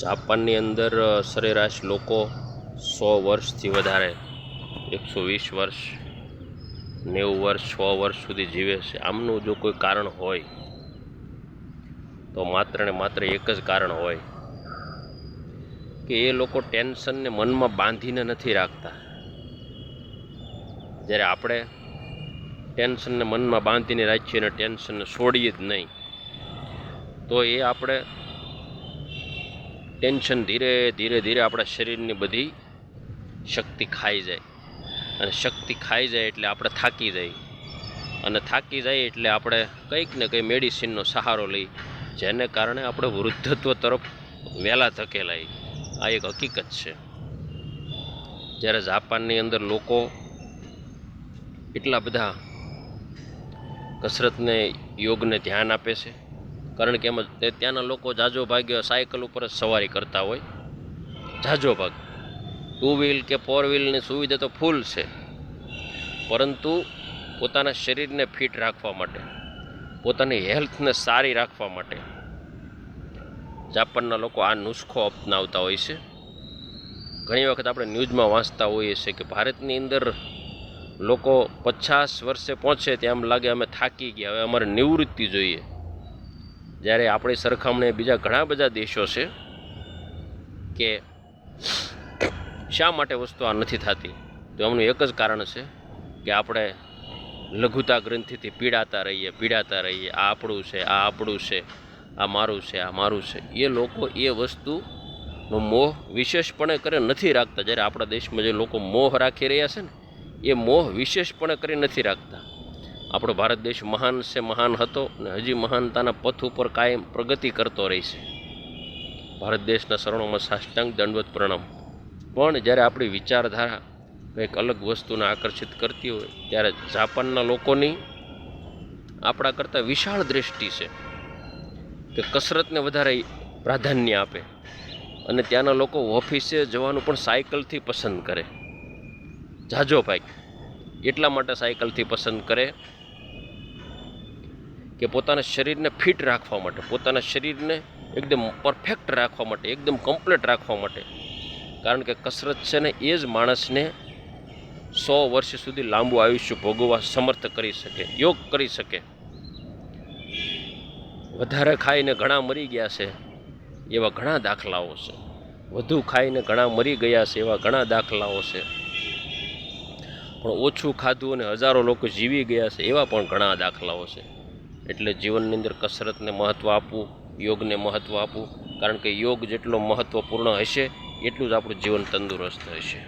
જાપાનની અંદર સરેરાશ લોકો સો વર્ષથી વધારે, એકસો વીસ વર્ષ, નેવું વર્ષ સો વર્ષ સુધી જીવે છે. આમનું જો કોઈ કારણ હોય, તો માત્ર ને માત્ર એક જ કારણ હોય, કે એ લોકો ટેન્શનને મનમાં બાંધીને નથી રાખતા. જ્યારે આપણે ટેન્શનને મનમાં બાંધીને રાખીએ અને ટેન્શનને છોડીએ જ નહીં, તો એ આપણે ટેન્શન ધીરે ધીરે ધીરે આપણા શરીરની બધી શક્તિ ખાઈ જાય. અને શક્તિ ખાઈ જાય એટલે આપણે થાકી જાય અને થાકી જાય એટલે આપણે કંઈક ને કંઈ મેડિસિનનો સહારો લઈ જેને કારણે આપણે વૃદ્ધત્વ તરફ વહેલા ધકેલાય આ એક હકીકત છે. જ્યારે જાપાનની અંદર લોકો એટલા બધા કસરતને, યોગને ધ્યાન આપે છે કારણ કે એમાં ત્યાંના લોકો જાજો ભાગ્ય સાયકલ ઉપર જ સવારી કરતા હોય. જાજો ભાગ. ટુ વ્હીલ કે ફોર વ્હીલની સુવિધા તો ફૂલ છે. પરંતુ પોતાના શરીરને ફિટ રાખવા માટે, પોતાની હેલ્થને સારી રાખવા માટે જાપાનના લોકો આ નુસ્ખો અપનાવતા હોય છે. ઘણી વખત આપણે ન્યૂઝમાં વાંચતા હોઈએ છીએ કે ભારતની અંદર લોકો પચાસ વર્ષે પહોંચે ત્યાં એમ લાગે અમે થાકી ગયા, હવે અમારે નિવૃત્તિ જોઈએ. જ્યારે આપણી સરખામણીએ બીજા ઘણા બધા દેશો છે કે શા માટે વસ્તુ આ નથી થતી, તો એમનું એક જ કારણ છે કે આપણે લઘુતા ગ્રંથિથી પીડાતા રહીએ પીડાતા રહીએ. આ આપણું છે, આ આપણું છે, આ મારું છે, આ મારું છે. એ લોકો એ વસ્તુનો મોહ વિશેષપણે કરે નથી રાખતા. જ્યારે આપણા દેશમાં જે લોકો મોહ રાખી રહ્યા છે ને, એ મોહ વિશેષપણે કરી નથી રાખતા. આપણો ભારત દેશ મહાન છે મહાન હતો અને હજી મહાનતાના પથ ઉપર કાયમ પ્રગતિ કરતો રહેશે. ભારત દેશના શરણોમાં સાષ્ટાંગ દંડવત પ્રણામ. પણ જ્યારે આપણી વિચારધારા કંઈક અલગ વસ્તુને આકર્ષિત કરતી હોય, ત્યારે જાપાનના લોકોની આપણા કરતાં વિશાળ દ્રષ્ટિ છે કે કસરતને વધારે પ્રાધાન્ય આપે અને ત્યાંના લોકો ઓફિસે જવાનું પણ સાયકલથી પસંદ કરે. જાજો ભાઈ, એટલા માટે સાયકલથી પસંદ કરે કે પોતાના શરીરને ફિટ રાખવા માટે, પોતાના શરીરને એકદમ પરફેક્ટ રાખવા માટે, એકદમ કમ્પ્લીટ રાખવા માટે. કારણ કે કસરત છે ને, એ જ માણસને સો વર્ષ સુધી લાંબુ આયુષ્ય ભોગવવા સમર્થ કરી શકે, યોગ કરી શકે. વધારે ખાઈને ઘણા મરી ગયા છે, એવા ઘણા દાખલાઓ છે. વધુ ખાઈને ઘણા મરી ગયા છે, એવા ઘણા દાખલાઓ છે. પણ ઓછું ખાધું અને હજારો લોકો જીવી ગયા છે, એવા પણ ઘણા દાખલાઓ છે. એટલે જીવનની અંદર કસરતને મહત્ત્વ આપવું, યોગને મહત્ત્વ આપવું. કારણ કે યોગ જેટલો મહત્ત્વપૂર્ણ હશે, એટલું જ આપણું જીવન તંદુરસ્ત હશે.